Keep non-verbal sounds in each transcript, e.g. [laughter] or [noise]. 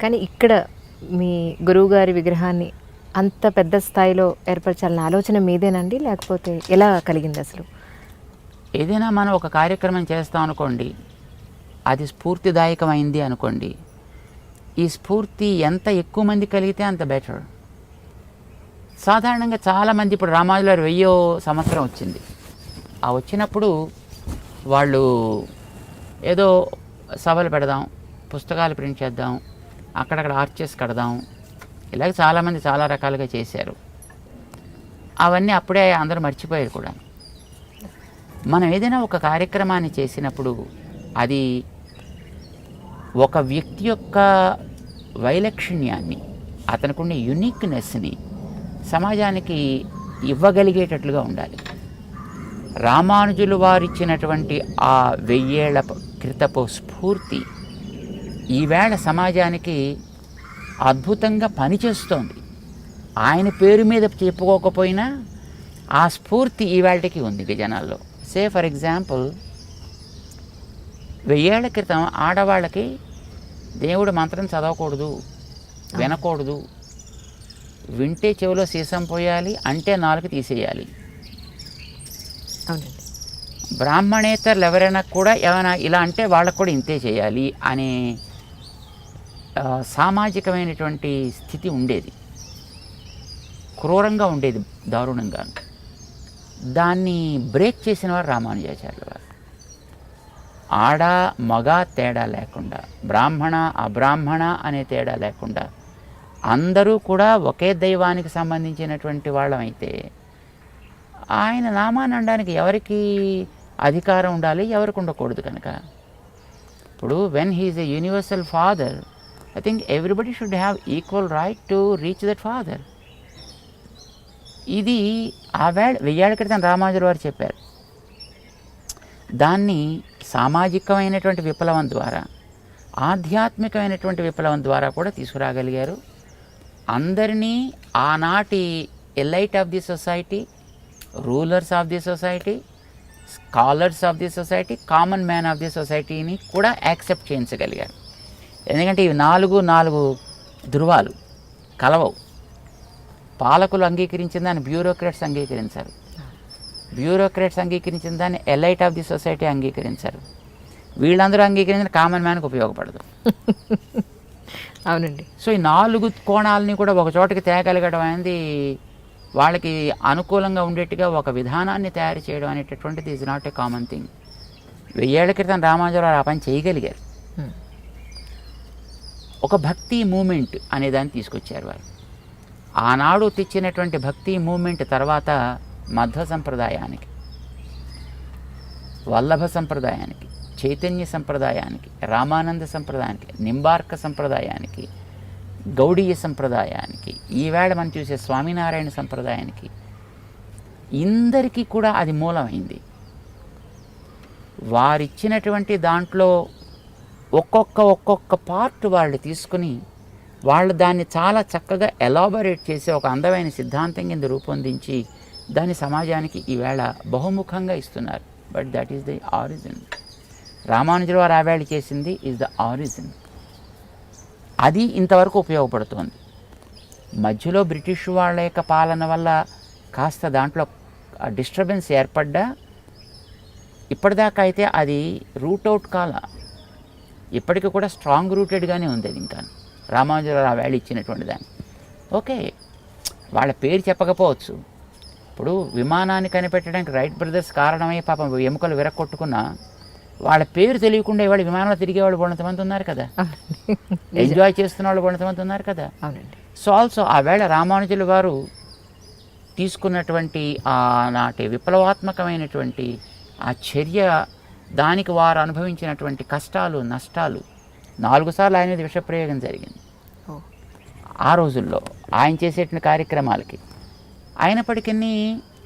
కానీ ఇక్కడ మీ గురువుగారి విగ్రహాన్ని అంత పెద్ద స్థాయిలో ఏర్పరచాలన్న ఆలోచన మీదేనండి? లేకపోతే ఎలా కలిగింది అసలు? ఏదైనా మనం ఒక కార్యక్రమం చేస్తాం అనుకోండి అది స్ఫూర్తిదాయకమైంది అనుకోండి ఈ స్ఫూర్తి ఎంత ఎక్కువ మంది కలిగితే అంత బెటర్. సాధారణంగా చాలామంది ఇప్పుడు రామాజులారు వెయ్యో సంవత్సరం వచ్చింది. ఆ వచ్చినప్పుడు వాళ్ళు ఏదో సభలు పెడదాం పుస్తకాలు ప్రింట్ చేద్దాం అక్కడక్కడ ఆర్చెస్ కడదాం. ఇలాగ చాలామంది చాలా రకాలుగా చేశారు. అవన్నీ అప్పుడే అందరూ మర్చిపోయారు కూడా. మనం ఏదైనా ఒక కార్యక్రమాన్ని చేసినప్పుడు అది ఒక వ్యక్తి యొక్క వైలక్షణ్యాన్ని అతనికున్న యునిక్నెస్ని సమాజానికి ఇవ్వగలిగేటట్లుగా ఉండాలి. రామానుజులు వారిచ్చినటువంటి ఆ వెయ్యేళ్ళ క్రితపు స్ఫూర్తి ఈవేళ సమాజానికి అద్భుతంగా పనిచేస్తోంది. ఆయన పేరు మీద చెప్పుకోకపోయినా ఆ స్ఫూర్తి ఈవేళకి ఉంది జనాల్లో సే ఫర్ ఎగ్జాంపుల్ వెయ్యేళ్ళ క్రితం ఆడవాళ్ళకి దేవుడు మంత్రం చదవకూడదు వినకూడదు వింటే చెవిలో సీసం పోయాలి అంటే నాలుగు తీసేయాలి. బ్రాహ్మణేతరులు ఎవరైనా కూడా ఏమైనా ఇలా అంటే వాళ్ళకు కూడా ఇంతే చేయాలి అనే సామాజికమైనటువంటి స్థితి ఉండేది. క్రూరంగా ఉండేది దారుణంగా. దాన్ని బ్రేక్ చేసిన వారు రామానుజాచార్యుల వారు. ఆడ మగ తేడా లేకుండా బ్రాహ్మణ అబ్రాహ్మణ అనే తేడా లేకుండా అందరూ కూడా ఒకే దైవానికి సంబంధించినటువంటి వాళ్ళమైతే ఆయన నామాన్ని అనడానికి ఎవరికి అధికారం ఉండాలి ఎవరికి ఉండకూడదు కనుక. ఇప్పుడు when he is a universal father I think everybody should have equal right to reach that father ఇది ఆ వెయ్యాళ్ళ క్రితం రామానుజుల వారు చెప్పారు. దాన్ని సామాజికమైనటువంటి విప్లవం ద్వారా ఆధ్యాత్మికమైనటువంటి విప్లవం ద్వారా కూడా తీసుకురాగలిగారు. అందరినీ ఆనాటి elite of the society rulers of the society scholars of the society common man of the సొసైటీని కూడా యాక్సెప్ట్ చేయించగలిగారు. ఎందుకంటే ఇవి నాలుగు నాలుగు ధృవాలు కలవవు. పాలకులు అంగీకరించిన దాన్ని బ్యూరోక్రాట్స్ అంగీకరించారు. బ్యూరోక్రాట్స్ అంగీకరించిన దాన్ని ఎలైట్ ఆఫ్ ది సొసైటీ అంగీకరించారు. వీళ్ళందరూ అంగీకరించిన కామన్ మ్యాన్కి ఉపయోగపడదు. [laughs] అవునండి. సో ఈ నాలుగు కోణాలని కూడా ఒక చోటకి తేగలగడం అనేది వాళ్ళకి అనుకూలంగా ఉండేట్టుగా ఒక విధానాన్ని తయారు చేయడం అనేటటువంటిది is not a common thing వెయ్యేళ్ళ క్రితం రామానుజరావు ఆ పని చేయగలిగారు. ఒక భక్తి మూమెంట్ అనే దాన్ని తీసుకొచ్చారు వారు. ఆనాడు తెచ్చినటువంటి భక్తి మూమెంట్ తర్వాత మధ్వ సంప్రదాయానికి వల్లభ సంప్రదాయానికి చైతన్య సంప్రదాయానికి రామానంద సంప్రదాయానికి నింబార్క సంప్రదాయానికి గౌడీయ సంప్రదాయానికి ఈవేళ మనం చూసే స్వామినారాయణ సంప్రదాయానికి ఇందరికీ కూడా అది మూలమైంది. వారిచ్చినటువంటి దాంట్లో ఒక్కొక్క ఒక్కొక్క పార్ట్ వాళ్ళు తీసుకుని వాళ్ళు దాన్ని చాలా చక్కగా ఎలాబరేట్ చేసి ఒక అందమైన సిద్ధాంతం కింద రూపొందించి దాన్ని సమాజానికి ఈవేళ బహుముఖంగా ఇస్తున్నారు. But that is the origin రామానుజుల వారు ఆవేళ చేసింది ఈజ్ ద ఆరిజిన్ అది ఇంతవరకు ఉపయోగపడుతోంది. మధ్యలో బ్రిటిష్ వాళ్ళ యొక్క పాలన వల్ల కాస్త దాంట్లో డిస్టర్బెన్స్ ఏర్పడ్డా ఇప్పటిదాకా అయితే అది రూట్ అవుట్ కాల. ఇప్పటికి కూడా స్ట్రాంగ్ రూటెడ్గానే ఉంది అది ఇంకా. రామానుజరావు ఆ వేళ ఇచ్చినటువంటి దాన్ని. ఓకే వాళ్ళ పేరు చెప్పకపోవచ్చు. ఇప్పుడు విమానాన్ని కనిపెట్టడానికి రైట్ బ్రదర్స్ కారణమై పాపం ఎముకలు విరక్కొట్టుకున్నా వాళ్ళ పేరు తెలియకుండా ఇవాళ విమానంలో తిరిగే వాళ్ళు కొంతమంది ఉన్నారు కదా. ఎంజాయ్ చేస్తున్న వాళ్ళు కొంతమంది ఉన్నారు కదా. సో ఆల్సో ఆ వేళ రామానుజులు వారు తీసుకున్నటువంటి ఆనాటి విప్లవాత్మకమైనటువంటి ఆ చర్య దానికి వారు అనుభవించినటువంటి కష్టాలు నష్టాలు నాలుగు సార్లు ఆయన మీద విషప్రయోగం జరిగింది. ఆ రోజుల్లో ఆయన చేసేటువంటి కార్యక్రమాలకి. అయినప్పటికీ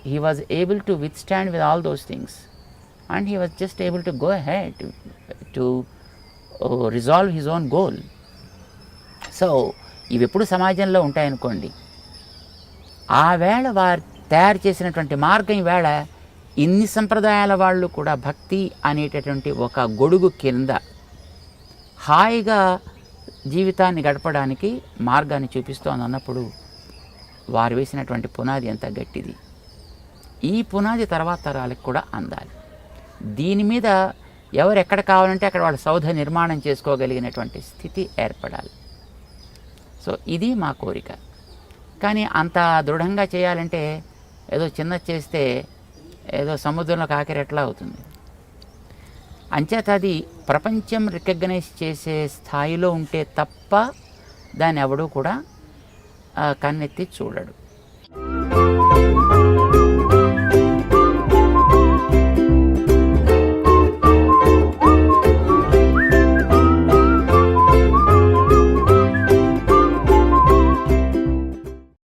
he was able to withstand with all those things and he was just able to go head to resolve his own goal so ఇవి ఎప్పుడు సమాజంలో ఉంటాయనుకోండి. ఆ వేళ వారు తయారు చేసినటువంటి మార్గం వేళ ఇన్ని సంప్రదాయాల వాళ్ళు కూడా భక్తి అనేటటువంటి ఒక గొడుగు కింద హాయిగా జీవితాన్ని గడపడానికి మార్గాన్ని చూపిస్తోంది అన్నప్పుడు వారు వేసినటువంటి పునాది ఎంత గట్టిది. ఈ పునాది తర్వాత తరాలకు కూడా అందాలి. దీని మీద ఎవరు ఎక్కడ కావాలంటే అక్కడ వాళ్ళ సౌధ నిర్మాణం చేసుకోగలిగినటువంటి స్థితి ఏర్పడాలి. సో ఇది మా కోరిక. కానీ అంత దృఢంగా చేయాలంటే ఏదో చిన్న చేస్తే ఏదో సముద్రంలో కాకిరెట్లా అవుతుంది? అంచేత అది ప్రపంచం రికగ్నైజ్ చేసే స్థాయిలో ఉంటే తప్ప దాన్ని ఎవడూ కూడా కన్నెత్తి చూడడు.